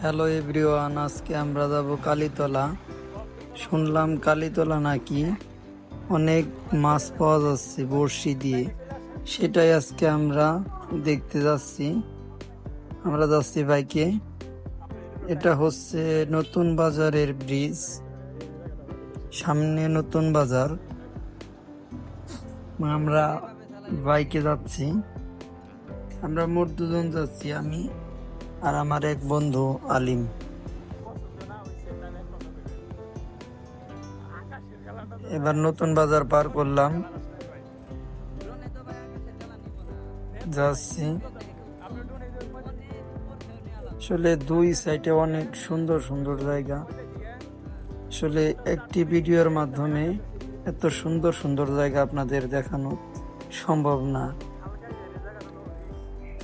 Hello everyone, আজকে আমরা যাব কালীতলা। শুনলাম কালীতলা নাকি অনেক মাছ পাওয়া যাচ্ছে বড়শি দিয়ে। সেটাই আজকে আমরা দেখতে যাচ্ছি। আমরা যাচ্ছি বাইকে এটা হচ্ছে নতুন বাজারের ব্রিজ সামনে নতুন বাজার। আমরা বাইকে যাচ্ছি। আমরা মোট দুজন যাচ্ছি আমি আর আমার এক বন্ধু আলিম। এবার নতুন বাজার পার করলাম। যাচ্ছি। আসলে দুই সাইডে অনেক সুন্দর সুন্দর জায়গা। আসলে একটি ভিডিওর মাধ্যমে এত সুন্দর সুন্দর জায়গা আপনাদের দেখানো। সম্ভব না।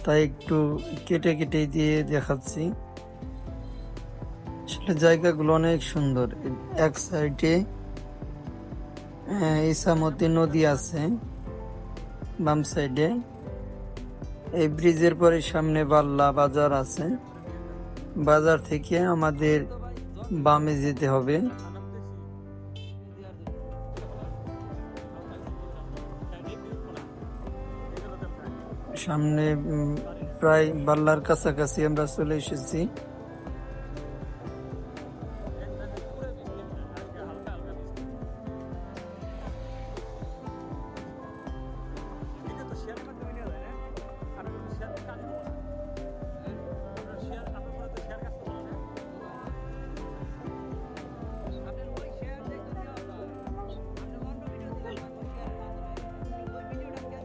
তাই একটু কেটে কেটে দিয়ে দেখাচ্ছি। আসলে জায়গাগুলো অনেক সুন্দর। এক সাইডে ইসামতি নদী আছে, বাম সাইডে এই ব্রিজের পরে সামনে বাল্লা বাজার আছে। বাজার থেকে আমাদের বামে যেতে হবে। সামনে প্রায় বাল্লার কাছাকাছি আমরা চলে এসেছি।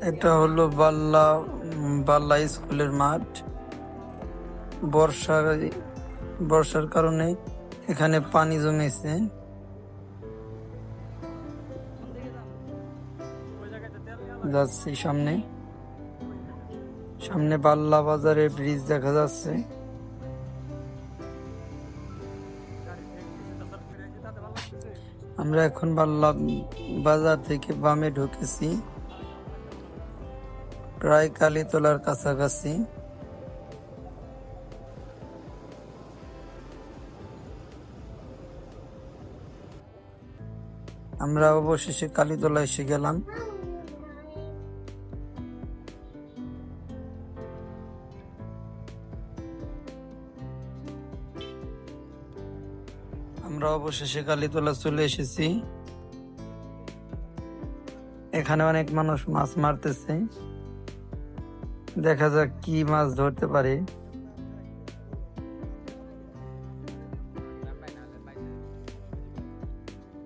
এটা হলো বাল্লা বাল্লা স্কুলের মাঠ। বর্ষা বর্ষার কারণে এখানে পানি জমেছে। যাচ্ছি সামনে। সামনে বাল্লা বাজারের ব্রিজ দেখা যাচ্ছে। আমরা এখন বাল্লা বাজার থেকে বামে ঢুকেছি। প্রায় কালীতলার কাছাকাছি। আমরা অবশেষে কালীতলা এসে গেলাম। আমরা অবশেষে কালীতলা চলে এসেছি। এখানে অনেক মানুষ মাছ মারতেছে। দেখা যাক কি মাছ ধরতে পারে।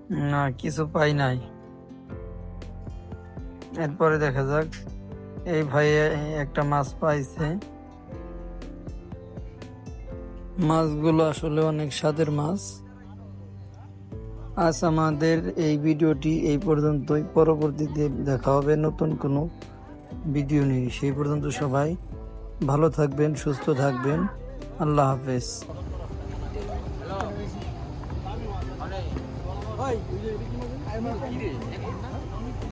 না, কিছু পাই নাই। এরপরে দেখা যাক। এই ভাই একটা মাছ পাইছে। মাছগুলো আসলে অনেক স্বাদের মাছ। আজ আমাদের এই ভিডিওটি এই পর্যন্তই। পরবর্তীতে দেখা হবে নতুন কোনো ভিডিও নিয়ে সেই পর্যন্ত সবাই ভালো থাকবেন সুস্থ থাকবেন। আল্লাহ হাফেজ।